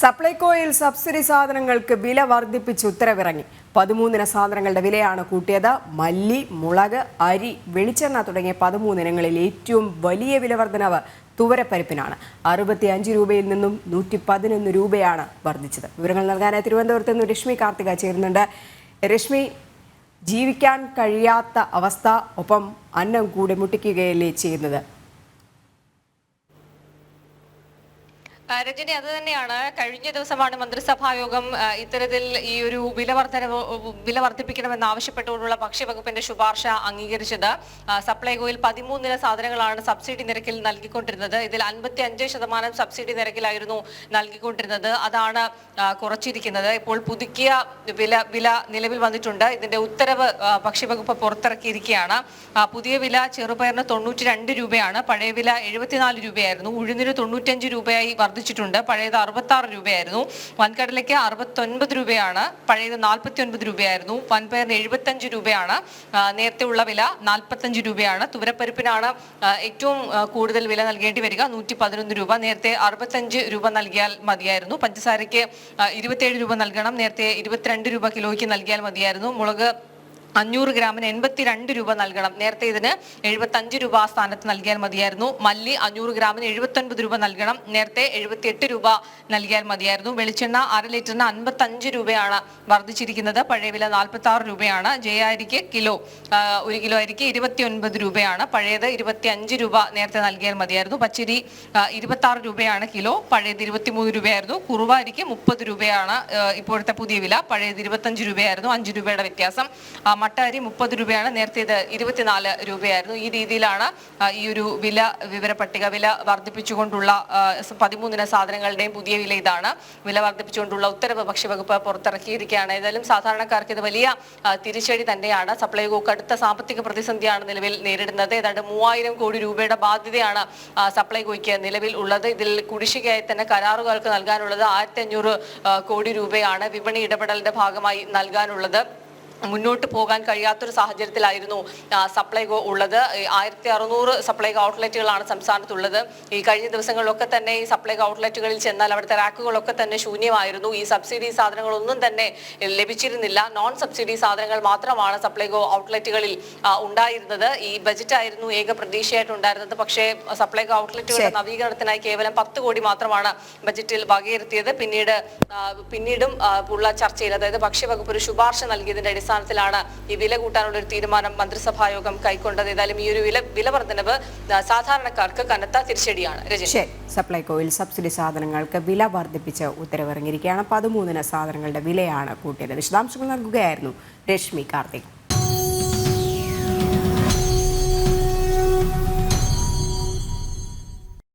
സപ്ലൈകോയിൽ subsidy സാധനങ്ങൾക്ക് വില വർദ്ധിപ്പിച്ച് ഉത്തരവിറങ്ങി. പതിമൂന്നിന സാധനങ്ങളുടെ വിലയാണ് കൂട്ടിയത്. മല്ലി മുളക് അരി വെളിച്ചെണ്ണ തുടങ്ങിയ പതിമൂന്നിനങ്ങളിൽ ഏറ്റവും വലിയ വില വർധനവ് തുവരപ്പരിപ്പിനാണ്. അറുപത്തി അഞ്ച് രൂപയിൽ നിന്നും നൂറ്റി പതിനൊന്ന് രൂപയാണ് വർദ്ധിച്ചത്. വിവരങ്ങൾ നൽകാനായി തിരുവനന്തപുരത്ത് നിന്ന് രശ്മി കാർത്തിക ചേരുന്നുണ്ട്. രശ്മി ജീവിക്കാൻ കഴിയാത്ത അവസ്ഥ ഒപ്പം അന്നം കൂടി മുട്ടിക്കുകയല്ലേ ചെയ്യുന്നത്? രജനി അത് തന്നെയാണ്. കഴിഞ്ഞ ദിവസമാണ് മന്ത്രിസഭാ യോഗം ഇത്തരത്തിൽ ഈ ഒരു വില വർധനവ് വില വർദ്ധിപ്പിക്കണമെന്ന് ആവശ്യപ്പെട്ടുകൊണ്ടുള്ള ഭക്ഷ്യവകുപ്പിന്റെ ശുപാർശ അംഗീകരിച്ചത്. സപ്ലൈകോയിൽ പതിമൂന്നിന സാധനങ്ങളാണ് സബ്സിഡി നിരക്കിൽ നൽകിക്കൊണ്ടിരുന്നത്. ഇതിൽ അൻപത്തി അഞ്ച് ശതമാനം സബ്സിഡി നിരക്കിലായിരുന്നു നൽകിക്കൊണ്ടിരുന്നത്. അതാണ് കുറച്ചിരിക്കുന്നത്. ഇപ്പോൾ പുതുക്കിയ വില വില നിലവിൽ വന്നിട്ടുണ്ട്. ഇതിന്റെ ഉത്തരവ് ഭക്ഷ്യവകുപ്പ് പുറത്തിറക്കിയിരിക്കുകയാണ്. പുതിയ വില ചെറുപയറിന് തൊണ്ണൂറ്റി രണ്ട് രൂപയാണ്. പഴയ വില എഴുപത്തിനാല് രൂപയായിരുന്നു. ഉഴുന്നിന് തൊണ്ണൂറ്റഞ്ച് രൂപയായി വർദ്ധിച്ചിട്ടുണ്ട്. പഴയത് അറുപത്തി രൂപയായിരുന്നു. വൻകടലയ്ക്ക് അറുപത്തൊൻപത് രൂപയാണ്. പഴയത് നാൽപ്പത്തി ഒൻപത് രൂപയായിരുന്നു. വൻപയറിന് എഴുപത്തഞ്ച് രൂപയാണ്. നേരത്തെ ഉള്ള വില നാൽപ്പത്തഞ്ച് രൂപയാണ്. തുവരപ്പരിപ്പിനാണ് ഏറ്റവും കൂടുതൽ വില നൽകേണ്ടി വരിക. നൂറ്റി പതിനൊന്ന് രൂപ. നേരത്തെ അറുപത്തഞ്ച് രൂപ നൽകിയാൽ മതിയായിരുന്നു. പഞ്ചസാരയ്ക്ക് ആ, ഇരുപത്തിയേഴ് രൂപ നൽകണം. നേരത്തെ ഇരുപത്തിരണ്ട് രൂപ കിലോയ്ക്ക് നൽകിയാൽ മതിയായിരുന്നു. മുളക് അഞ്ഞൂറ് ഗ്രാമിന് എൺപത്തിരണ്ട് രൂപ നൽകണം. നേരത്തെ ഇതിന് എഴുപത്തഞ്ച് രൂപ ആ സ്ഥാനത്ത് നൽകിയാൽ മതിയായിരുന്നു. മല്ലി അഞ്ഞൂറ് ഗ്രാമിന് എഴുപത്തൊൻപത് രൂപ നൽകണം. നേരത്തെ എഴുപത്തിയെട്ട് രൂപ നൽകിയാൽ മതിയായിരുന്നു. വെളിച്ചെണ്ണ അര ലിറ്ററിന് അൻപത്തഞ്ച് രൂപയാണ് വർദ്ധിച്ചിരിക്കുന്നത്. പഴയ വില നാൽപ്പത്തി ആറ് രൂപയാണ്. ജയ അരിക്ക് കിലോ ഒരു കിലോ അരിക്ക് ഇരുപത്തി ഒൻപത് രൂപയാണ്. പഴയത് ഇരുപത്തി അഞ്ച് രൂപ നേരത്തെ നൽകിയാൽ മതിയായിരുന്നു. പച്ചരി ഇരുപത്തി ആറ് രൂപയാണ് കിലോ. പഴയത് ഇരുപത്തിമൂന്ന് രൂപയായിരുന്നു. കുറുവ അരിക്ക് മുപ്പത് രൂപയാണ് ഇപ്പോഴത്തെ പുതിയ വില. പഴയത് ഇരുപത്തഞ്ച് രൂപയായിരുന്നു. അഞ്ച് രൂപയുടെ വ്യത്യാസം. മട്ട മുപ്പത് രൂപയാണ് നേരത്തെ ഇത് ഇരുപത്തിനാല് രൂപയായിരുന്നു. ഈ രീതിയിലാണ് ഈ ഒരു വില വിവര പട്ടിക വില വർദ്ധിപ്പിച്ചുകൊണ്ടുള്ള പതിമൂന്നിന സാധനങ്ങളുടെയും പുതിയ വില ഇതാണ്. വില വർദ്ധിപ്പിച്ചുകൊണ്ടുള്ള ഉത്തരവ് ഭക്ഷ്യവകുപ്പ് പുറത്തിറക്കിയിരിക്കുകയാണ്. ഏതായാലും സാധാരണക്കാർക്ക് ഇത് വലിയ തിരിച്ചടി തന്നെയാണ്. സപ്ലൈകോ കടുത്ത സാമ്പത്തിക പ്രതിസന്ധിയാണ് നിലവിൽ നേരിടുന്നത്. ഏതാണ്ട് മൂവായിരം കോടി രൂപയുടെ ബാധ്യതയാണ് സപ്ലൈ സപ്ലൈകോയ്ക്ക് നിലവിൽ ഉള്ളത്. ഇതിൽ കുടിശ്ശികയായി തന്നെ കരാറുകാർക്ക് നൽകാനുള്ളത് ആയിരത്തി കോടി രൂപയാണ് വിപണി ഇടപെടലിന്റെ ഭാഗമായി നൽകാനുള്ളത്. മുന്നോട്ട് പോകാൻ കഴിയാത്തൊരു സാഹചര്യത്തിലായിരുന്നു സപ്ലൈകോ ഉള്ളത്. ആയിരത്തി അറുന്നൂറ് സപ്ലൈകോ ഔട്ട്ലെറ്റുകളാണ് സംസ്ഥാനത്തുള്ളത്. ഈ കഴിഞ്ഞ ദിവസങ്ങളിലൊക്കെ തന്നെ ഈ സപ്ലൈകോ ഔട്ട്ലെറ്റുകളിൽ ചെന്നാൽ അവിടുത്തെ റാക്കുകളൊക്കെ തന്നെ ശൂന്യമായിരുന്നു. ഈ സബ്സിഡി സാധനങ്ങളൊന്നും തന്നെ ലഭിച്ചിരുന്നില്ല. നോൺ സബ്സിഡി സാധനങ്ങൾ മാത്രമാണ് സപ്ലൈകോ ഔട്ട്ലെറ്റുകളിൽ ഉണ്ടായിരുന്നത്. ഈ ബജറ്റ് ആയിരുന്നു ഏക പ്രതീക്ഷയായിട്ടുണ്ടായിരുന്നത് പക്ഷേ സപ്ലൈകോ ഔട്ട്ലെറ്റുകളുടെ നവീകരണത്തിനായി കേവലം പത്ത് കോടി മാത്രമാണ് ബജറ്റിൽ വകയിരുത്തിയത്. പിന്നീട് പിന്നീടും ഉള്ള ചർച്ചയിൽ അതായത് ഭക്ഷ്യവകുപ്പ് ഒരു ശുപാർശ നൽകിയതിന്റെ അടിസ്ഥാനത്തിലാണ് ഈ വില കൂട്ടാനുള്ള ഒരു തീരുമാനം മന്ത്രിസഭായോഗം കൈക്കൊണ്ടത്. ഏതായാലും ഈ ഒരു വില വില വർധനവ് സാധാരണക്കാർക്ക് കനത്ത തിരിച്ചടിയാണ്. രജനി. സപ്ലൈകോയിൽ സബ്സിഡി സാധനങ്ങൾക്ക് വില വർദ്ധിപ്പിച്ച് ഉത്തരവിറങ്ങിയിരിക്കുകയാണ്. പതിമൂന്നിന് സാധനങ്ങളുടെ വിലയാണ് കൂട്ടിയത്. വിശദാംശങ്ങൾ നൽകുകയായിരുന്നു രശ്മി കാർത്തിക്.